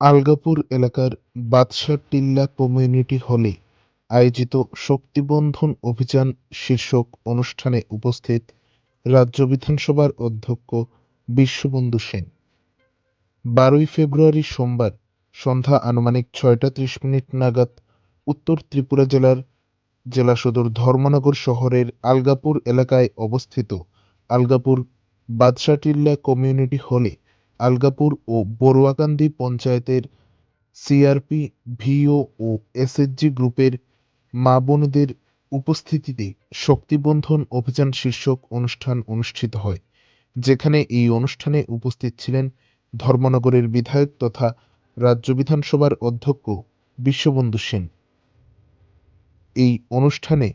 আলগাপুর এলাকার বাদশা টিল্লা কমিউনিটি হলে আয়োজিত শক্তিবন্ধন অভিযান শীর্ষক অনুষ্ঠানে উপস্থিত রাজ্য বিধানসভার অধ্যক্ষ বিশ্ববন্ধু সেন। বারোই ফেব্রুয়ারি সোমবার সন্ধ্যা আনুমানিক ছয়টা ত্রিশ মিনিট নাগাদ উত্তর ত্রিপুরা জেলার জেলা সদর ধর্মনগর শহরের আলগাপুর এলাকায় অবস্থিত আলগাপুর বাদশাটিল্লা কমিউনিটি হলে আলগাপুর ও বড়ুয়াকান্দি পঞ্চায়েতের সিআরপি, ভিও ও এসএইচজি গ্রুপের মা বোনদের উপস্থিতিতে শক্তিবন্ধন অভিযান শীর্ষক অনুষ্ঠান অনুষ্ঠিত হয়, যেখানে এই অনুষ্ঠানে উপস্থিত ছিলেন ধর্মনগরের বিধায়ক তথা রাজ্য বিধানসভার অধ্যক্ষ বিশ্ববন্ধু সেন। এই অনুষ্ঠানে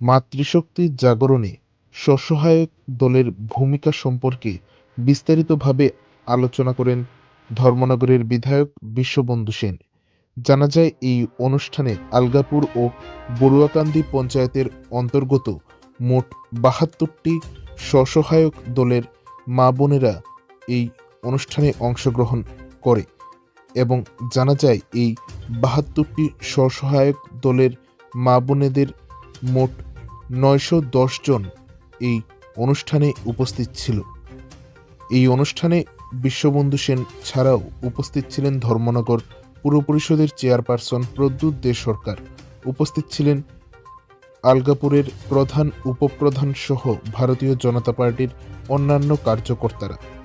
মাতৃশক্তির জাগরণে স্বসহায়ক দলের ভূমিকা সম্পর্কে বিস্তারিতভাবে আলোচনা করেন ধর্মনগরের বিধায়ক বিশ্ববন্ধু সেন। জানা যায়, এই অনুষ্ঠানে আলগাপুর ও বড়ুয়াকান্দি পঞ্চায়েতের অন্তর্গত মোট বাহাত্তরটি স্বসহায়ক দলের মা বোনেরা এই অনুষ্ঠানে অংশগ্রহণ করে এবং জানা যায়, এই বাহাত্তরটি স্বসহায়ক দলের মা বোনেদের মোট নয়শো জন এই অনুষ্ঠানে উপস্থিত ছিল। এই অনুষ্ঠানে বিশ্ববন্ধু সেন ছাড়াও উপস্থিত ছিলেন ধর্মনগর পুর পরিষদের চেয়ারপারসন প্রদ্যুৎ দে সরকার। উপস্থিত ছিলেন আলগাপুরের প্রধান, উপপ্রধান সহ ভারতীয় জনতা পার্টির অন্যান্য কার্যকর্তারা।